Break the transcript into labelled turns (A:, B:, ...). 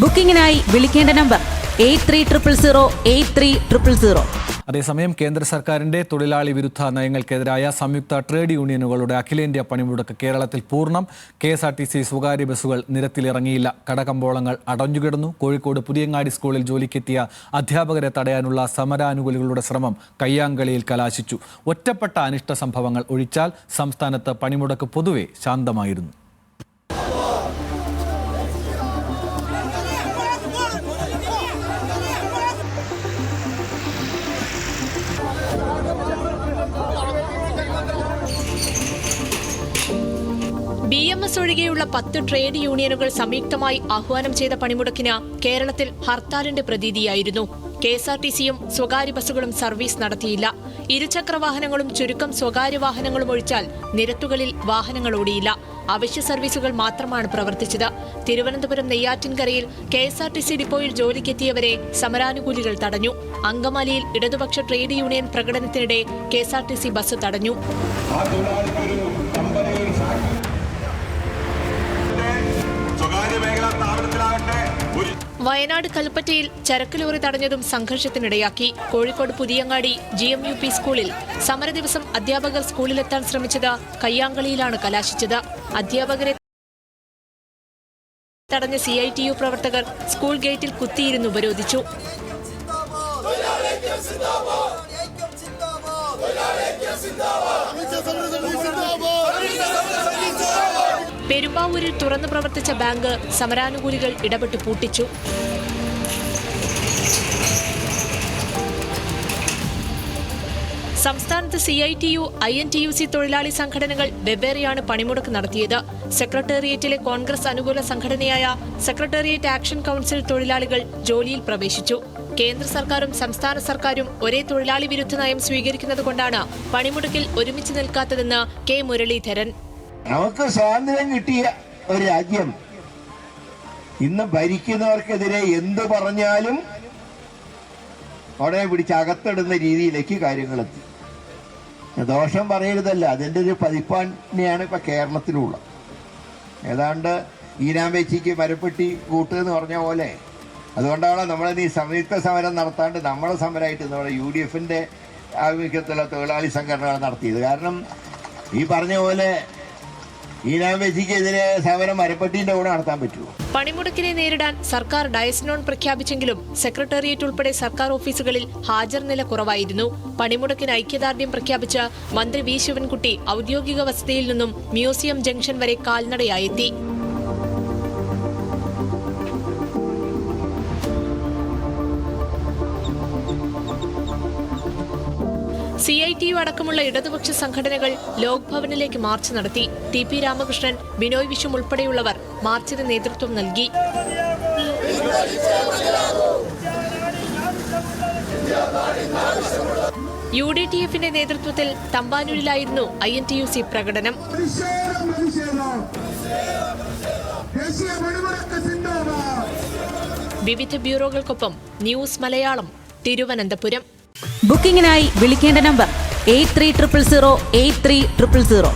A: ബുക്കിംഗിനായി വിളിക്കേണ്ട number eight three triple zero eight three triple zero.
B: അതേസമയം കേന്ദ്ര സർക്കാരിന്റെ തൊഴിലാളി വിരുദ്ധ നയങ്ങൾക്കെതിരായ സംയുക്ത ട്രേഡ് യൂണിയനുകളുടെ അഖിലേന്ത്യാ പണിമുടക്ക് കേരളത്തിൽ പൂർണം. K S R T C സ്വകാര്യ ബസ്സുകൾ നിരത്തിലിറങ്ങിയില്ല. കടകമ്പോളങ്ങൾ അടഞ്ഞുകിടന്നു. കോഴിക്കോട് പുതിയങ്ങാടി സ്കൂളിൽ ജോലിക്കെത്തിയ അധ്യാപകരെ തടയാനുള്ള സമരാനുകൂലികളുടെ ശ്രമം കയ്യാങ്കളിയിൽ കലാശിച്ചു. ഒറ്റപ്പെട്ട അനിഷ്ട സംഭവങ്ങൾ ഒഴിച്ചാൽ സംസ്ഥാനത്ത് പണിമുടക്ക് പൊതുവെ ശാന്തമായിരുന്നു.
C: ബി എം എസ് ഒഴികെയുള്ള പത്ത് ട്രേഡ് യൂണിയനുകൾ സംയുക്തമായി ആഹ്വാനം ചെയ്ത പണിമുടക്കിന് കേരളത്തിൽ ഹർത്താലിന്റെ പ്രതീതിയായിരുന്നു. കെ എസ് ആർ ടി സിയും സ്വകാര്യ ബസ്സുകളും സർവീസ് നടത്തിയില്ല. ഇരുചക്ര വാഹനങ്ങളും ചുരുക്കം സ്വകാര്യ വാഹനങ്ങളും ഒഴിച്ചാൽ നിരത്തുകളിൽ വാഹനങ്ങൾ ഓടിയില്ല. അവശ്യ സർവീസുകൾ മാത്രമാണ് പ്രവർത്തിച്ചത്. Thiruvananthapuram നെയ്യാറ്റിൻകരയിൽ K S R T C ഡിപ്പോയിൽ ജോലിക്കെത്തിയവരെ സമരാനുകൂലികൾ തടഞ്ഞു. അങ്കമാലിയിൽ ഇടതുപക്ഷ trade union പ്രകടനത്തിനിടെ K S R T C bus തടഞ്ഞു. വയനാട് കൽപ്പറ്റയിൽ ചരക്ക് ലോറി തടഞ്ഞതും സംഘർഷത്തിനിടയാക്കി Kozhikode Puthiyangadi G M U P സ്കൂളിൽ സമര ദിവസം അധ്യാപകർ സ്കൂളിലെത്താൻ ശ്രമിച്ചത് കയ്യാങ്കളിയിലാണ് കലാശിച്ചത് അധ്യാപകരെ തടഞ്ഞ സി ഐ ടി യു പ്രവർത്തകർ സ്കൂൾ ഗേറ്റിൽ കുത്തിയിരുന്ന് ഉപരോധിച്ചു പെരുമ്പാവൂരിൽ തുറന്നു പ്രവർത്തിച്ച ബാങ്ക് സമരാനുകൂലികൾ ഇടപെട്ട് പൂട്ടിച്ചു. സംസ്ഥാനത്ത് C I T U I N T U C തൊഴിലാളി സംഘടനകൾ വെവ്വേറെയാണ് പണിമുടക്ക് നടത്തിയത്. സെക്രട്ടേറിയറ്റിലെ കോൺഗ്രസ് അനുകൂല സംഘടനയായ സെക്രട്ടേറിയറ്റ് ആക്ഷൻ കൗൺസിൽ തൊഴിലാളികൾ ജോലിയിൽ പ്രവേശിച്ചു. കേന്ദ്ര സർക്കാരും സംസ്ഥാന സർക്കാരും ഒരേ തൊഴിലാളി വിരുദ്ധ നയം സ്വീകരിക്കുന്നതുകൊണ്ടാണ് പണിമുടക്കിൽ ഒരുമിച്ച് നിൽക്കാത്തതെന്ന് കെ മുരളീധരൻ.
D: നമുക്ക് സ്വാതന്ത്ര്യം കിട്ടിയ ഒരു രാജ്യം. ഇന്ന് ഭരിക്കുന്നവർക്കെതിരെ എന്ത് പറഞ്ഞാലും അവിടെ പിടിച്ച് അകത്തിടുന്ന രീതിയിലേക്ക് കാര്യങ്ങളെത്തി ദോഷം പറയരുതല്ല അതിന്റെ ഒരു പതിപ്പാന്നെയാണ് ഇപ്പൊ കേരളത്തിലുള്ള ഏതാണ്ട് ഈനാമ്പേച്ചിക്ക് മരപ്പെട്ടി കൂട്ടുക പറഞ്ഞ പോലെ. അതുകൊണ്ടാണ് നമ്മളെ ഈ സംയുക്ത സമരം നടത്താണ്ട് നമ്മളെ സമരമായിട്ട് നമ്മുടെ യു ഡി എഫിന്റെ ആഭിമുഖ്യത്തിലുള്ള തൊഴിലാളി സംഘടനകൾ നടത്തിയത്? കാരണം ഈ പറഞ്ഞ പോലെ ഈനാമ്പേച്ചിക്കെതിരെ സമരം മരപ്പട്ടിന്റെ കൂടെ നടത്താൻ പറ്റുമോ?
C: പണിമുടക്കിനെ നേരിടാൻ സർക്കാർ ഡയസ്നോൺ പ്രഖ്യാപിച്ചെങ്കിലും സെക്രട്ടേറിയറ്റ് ഉൾപ്പെടെ സർക്കാർ ഓഫീസുകളിൽ ഹാജർ നില കുറവായിരുന്നു. പണിമുടക്കിന് ഐക്യദാർഢ്യം പ്രഖ്യാപിച്ച മന്ത്രി വി. ശിവൻകുട്ടി ഔദ്യോഗിക വസതിയിൽ നിന്നും മ്യൂസിയം ജംഗ്ഷൻ വരെ കാൽനടയായെത്തി. സി ഐ ടി യു അടക്കമുള്ള ഇടതുപക്ഷ സംഘടനകൾ ലോക്ഭവനിലേക്ക് മാർച്ച് നടത്തി. ടി പി രാമകൃഷ്ണൻ ബിനോയ് വിശ്വം ഉൾപ്പെടെയുള്ളവർ മാർച്ചിന് നേതൃത്വം നൽകി. യു ഡി ടി എഫിന്റെ നേതൃത്വത്തിൽ തമ്പാനൂരിലായിരുന്നു I N T U C പ്രകടനം. വിവിധ ബ്യൂറോകൾക്കൊപ്പം ന്യൂസ് മലയാളം തിരുവനന്തപുരം.
A: ബുക്കിംഗിനായി വിളിക്കേണ്ട number. Eight three triple zero eight three triple zero.